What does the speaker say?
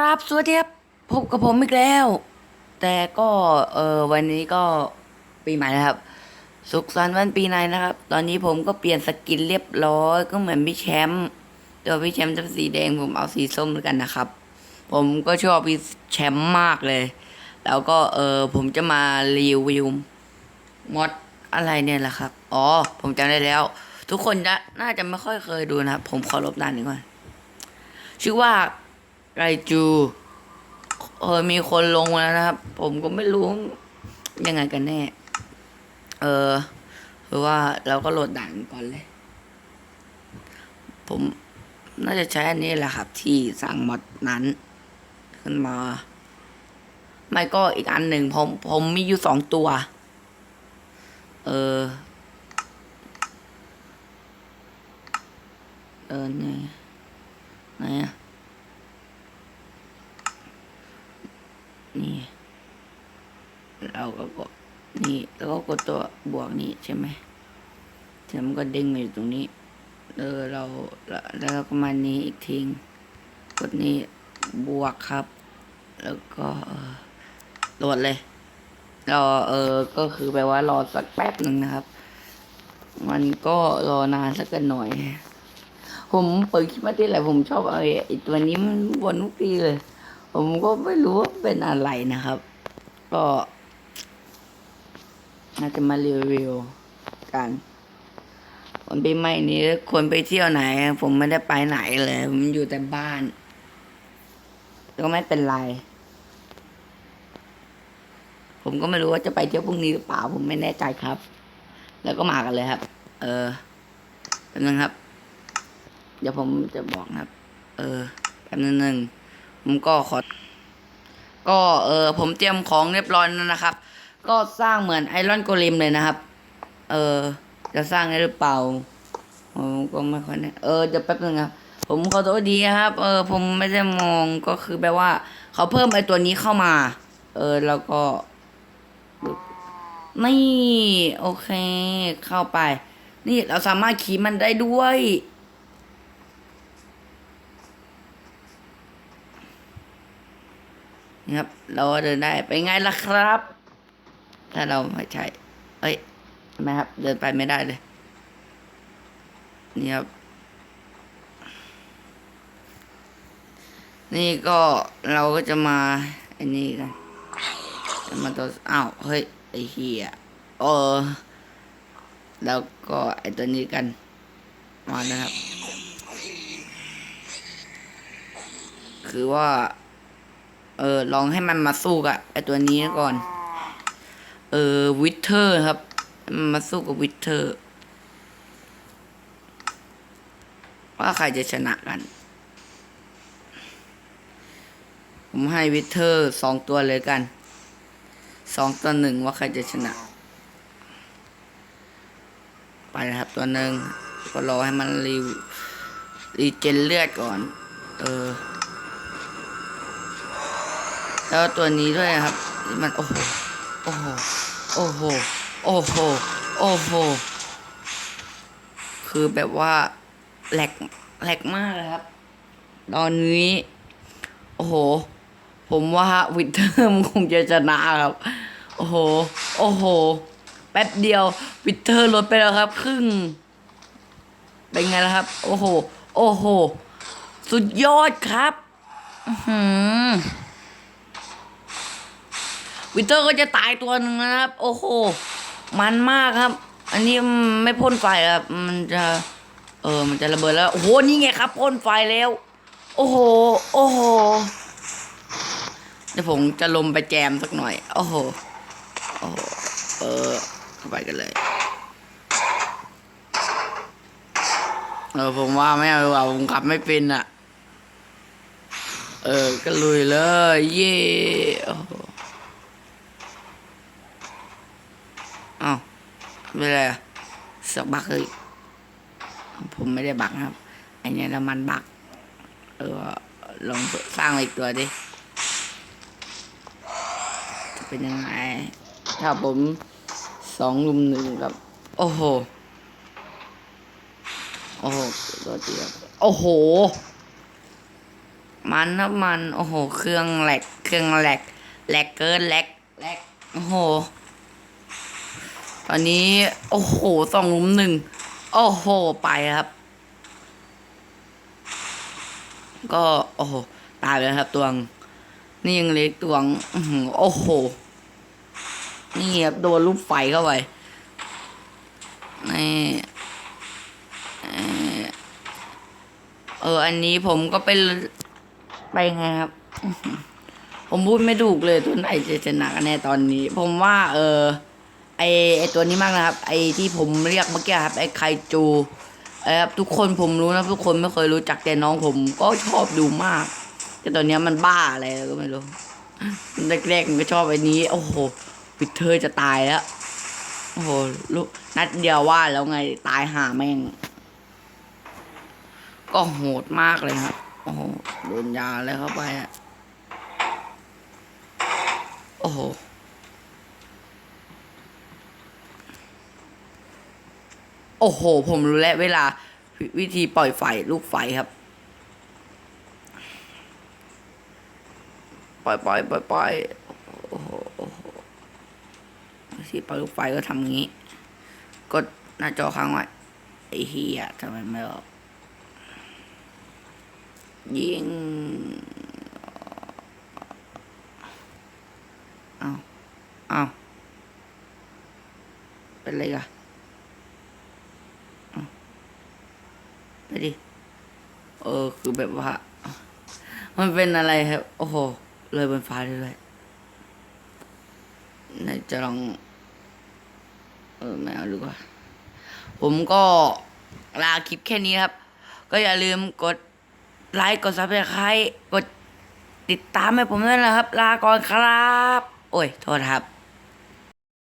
ครับสวัสดีครับพบกับผมอีกแล้ว แต่ก็เออวันนี้ก็ปีใหม่นะครับ สุขสันต์วันปีใหม่นะครับ ตอนนี้ผมก็เปลี่ยนสกินเรียบร้อย ก็เหมือนพี่แชมป์ตัวพี่แชมป์จะเป็นสีแดงผมเอาสีส้มแล้วกันนะครับ ผมก็ชอบพี่แชมป์มากเลย แล้วก็เออผมจะมารีวิวมอดอะไรเนี่ยแหละครับ อ๋อ ผมจำได้แล้ว ทุกคนจะน่าจะไม่ค่อยเคยดูนะครับ ผมขอลบด้านนี้ก่อนชื่อว่า ไรจูเออมีคนลงมาแล้วนะครับ ผมก็ไม่รู้ยังไงกันแน่ เออคือว่าเราก็โหลดด่านก่อนเลย ผมน่าจะใช้อันนี้แหละครับ ที่สั่งมอดนั้น ขึ้นมา ไม่ก็อีกอันหนึ่งผมผมมีอยู่สองตัว เออ เออไหนไหนอะนี่ เราก็กดนี่ แล้วก็กดตัวบวกนี้ใช่ไหมเสร็จมันก็ด้งมาอยู่ตรงนี้ เออเราแล้วเราก็มานี้อีกทีกดนี้บวกครับ แล้วก็เออโหลดเลยรอเออก็คือแปลว่ารอสักแป๊บหนึ่งนะครับ มันก็รอนานสักกันหน่อย ผมเปิดคลิปมาที่ไหนผมชอบไอ้ไอ้ตัวนี้มันวนทุกทีเลย ผมก็ไม่รู้ว่าเป็นอะไรนะครับ ก็ น่าจะมารีวิวกันวันปีใหม่นี้ควรไปเที่ยวไหน ผมไม่ได้ไปไหนเลยผมอยู่แต่บ้าน ก็ไม่เป็นไร ผมก็ไม่รู้ว่าจะไปเที่ยวพรุ่งนี้หรือเปล่า ผมไม่แน่ใจครับ แล้วก็มากันเลยครับ เออเป็นนึงครับ เดี๋ยวผมจะบอกครับ เออแป๊บนึงหนึ่งผมก็ขอ ก็เออผมเตรียมของเรียบร้อยแล้วนะครับ ก็สร้างเหมือนไอรอนโกเลมเลยนะครับ เออ จะสร้างได้หรือเปล่า ผมก็ไม่ค่อยแน่เออเดี๋ยวแป๊บนึงครับ ผมขอโทษดีครับ เออ ผมไม่ได้มองก็คือแปลว่า เขาเพิ่มไอตัวนี้เข้ามา เออ แล้วก็ นี่ โอเค เข้าไป นี่เราสามารถขี่มันได้ด้วยนี่ครับ เราเดินได้ไปไงล่ะครับ ถ้าเราไม่ใช่ เอ้ยทำไมครับ เดินไปไม่ได้เลย นี่ครับ นี่ก็เราก็จะมาอันนี้กันจะมาตัวอ้าวเฮ้ยไอ้เหี้ยเออ แล้วก็ไอ้ตัวนี้กันมานะครับ คือว่า เออ ลองให้มันมาสู้กับไอตัวนี้ก่อน เออวิเทอร์ครับ มาสู้กับวิเทอร์ ว่าใครจะชนะกัน ผมให้วิเทอร์สองตัวเลยกันสองตัวหนึ่งว่าใครจะชนะ ไปนะครับตัวหนึ่งก็รอให้มันรีรีเจนเลือดก่อน เออ แล้วตัวนี้ด้วยครับ มันโอ้ โอ้โห โอ้โห โอ้โห โอ้โห คือแบบว่าแหลกแหลกมากเลยครับ ตอนนี้ โอ้โห ผมว่าวิเทอร์มนคงจะชนะครับ โอ้โห โอ้โห แป๊บเดียววิเทอร์ลดไปแล้วครับ ครึ่ง เป็นไงล่ะครับ โอ้โห โอ้โห สุดยอดครับ อือ วิเตอร์ก็จะตายตัวหนึ่งนะครับ โอ้โห มันมากครับ อันนี้ไม่พ่นไฟครับ มันจะ เออ มันจะระเบิดแล้ว โอ้โห นี่ไงครับพ่นไฟแล้ว โอ้โห โอ้โห เดี๋ยวผมจะลมไปแจมสักหน่อย โอ้โห โอ้โห เออเข้าไปกันเลย เออ ผมว่าไม่เอาดีกว่าผมขับไม่เป็นอะเออ ก็ลุยเลย เย่โอ้โห อ้าวไม่ เป็นไรอะสักบักเลยผมไม่ได้บักครับอันนี้น้ำมันบักเออลองสร้างอีกตัวดิจะเป็นยังไง ถ้าผมสองลุมหนึ่งกับ โอ้โห โอ้โหตัวเดียวโอ้โห มันนะมัน โอ้โห เครื่องแหลก เครื่องแหลก แหลกเกินแหลกแหลกโอ้โห ตอนนี้ โอ้โหสองลุมหนึ่งโอ้โห ไปครับ ก็ โอ้โห ตายไปแล้วครับตวง นี่ยังเล็กตวงโอ้โห นี่ครับโดนลูกไฟเข้าไปนี่เออ อันนี้ผมก็เป็นไปไงครับ ผมพูดไม่ถูกเลยตัวไหนจะชนะกันแน่ตอนนี้ ผมว่า เออ ไอไอตัวนี้มากนะครับ ไอที่ผมเรียกเมื่อกี้ครับไอไคจูเออครับทุกคนผมรู้นะทุกคนไม่เคยรู้จักแต่น้องผมก็ชอบดูมาก แต่ตอนเนี้ยมันบ้าอะไรก็ไม่รู้แรกๆมันก็ชอบไอ้นี้ โอ้โหปิดเธอจะตายแล้วโอ้โหลูกนัดเดียวว่าแล้วไงตายหาแม่ง ก็โหดมากเลยครับโอ้โหโดนยาอะไรเข้าไปอะโอ้โห โอ้โห ผมรู้แล้วเวลาววิธีปล่อยไฟลูกไฟครับ ปล่อยปล่อยปล่อยปล่อยโอ้โหโอ้โหวิธีปล่อยลูกไฟก็ทำงี้ กดหน้าจอค้างไว้ไอ้เฮียทำไมไม่ออกยิงเอาเอาเป็นไรกันเอา ไปดิ เออ คือแบบว่า มันเป็นอะไรครับ โอ้โห เลยบนฟ้าได้ด้วยไหนจะลอง เออไม่เอาดีกว่า ผมก็ลาคลิปแค่นี้ครับ ก็อย่าลืมกดไลค์ กดซับสไครต์กดติดตามให้ผมด้วยนะครับ ลาก่อนครับ โอ้ย โทษครับ